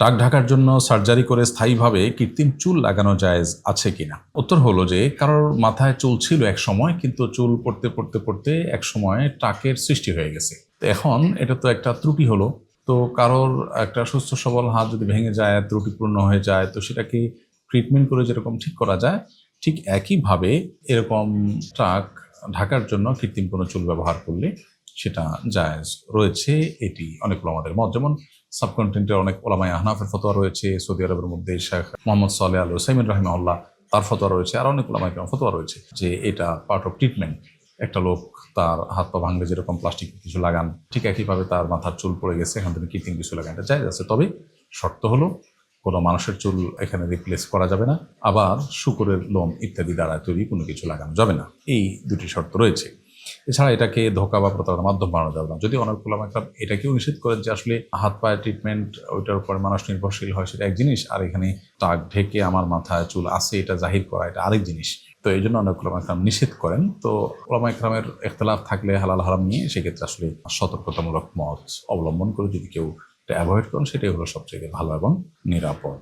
টাক ঢাকার জন্য সার্জারি করে স্থায়ীভাবে কৃত্রিম চুল লাগানো জায়েজ আছে কিনা? উত্তর হলো যে, কারোর মাথায় চুল ছিল এক সময়, কিন্তু চুল পড়তে পড়তে পড়তে এক সময় টাকের সৃষ্টি হয়ে গেছে। এখন এটা তো একটা ত্রুটি হলো। তো কারোর একটা সুস্থ সবল হাত যদি ভেঙে যায়, ত্রুটিপূর্ণ হয়ে যায়, তো সেটাকে ট্রিটমেন্ট করে যেরকম ঠিক করা যায়, ঠিক একইভাবে এরকম ট্রাক ঢাকার জন্য কৃত্রিম কোনো চুল ব্যবহার করলে সেটা জায়েজ রয়েছে। এটি অনেক আমাদের মত। যেমন সাবকন্টিনেন্টের অনেক ওলামাই আহনাফের ফতোয়া রয়েছে, সৌদি আরবের মধ্যে শেখ মোহাম্মদ সালে আল হুসাইমিন রাহিমাউল্লাহ তার ফতোয়া রয়েছে, আর অনেক ওলামাই ফতোয়া রয়েছে যে এটা পার্ট অফ ট্রিটমেন্ট একটা লোক তার হাত পা ভাঙলে যেরকম প্লাস্টিক কিছু লাগান, ঠিক একইভাবে তার মাথার চুল পড়ে গেছে, এখান থেকে কৃত্রিম কিছু লাগান, এটা জায়েজ আছে। তবে শর্ত হলো, কোনো মানুষের চুল এখানে রিপ্লেস করা যাবে না, আবার শুকুরের লোম ইত্যাদি দ্বারা তৈরি কোনো কিছু লাগানো যাবে না। এই দুটি শর্ত রয়েছে। এছাড়া এটাকে ধোকা বা প্রতারণার মাধ্যম বানানো যাবে না। যদি অনেক ওলামা একরাম এটাকেও নিষেধ করেন যে আসলে হাত পায়ের ট্রিটমেন্ট ওইটার উপরে মানুষ নির্ভরশীল হয়, সেটা এক জিনিস, আর এখানে টাক ঢেকে আমার মাথায় চুল আছে, এটা জাহির করা এটা আরেক জিনিস। তো এই জন্য অনেক ওলামা একরাম নিষেধ করেন। তো ওলামা একরামের এখতলাফ থাকলে হালাল হারাম নিয়ে সেক্ষেত্রে আসলে সতর্কতামূলক মত অবলম্বন করে যদি কেউ এটা অ্যাভয়েড করেন, সেটাই হলো সবচেয়ে ভালো এবং নিরাপদ।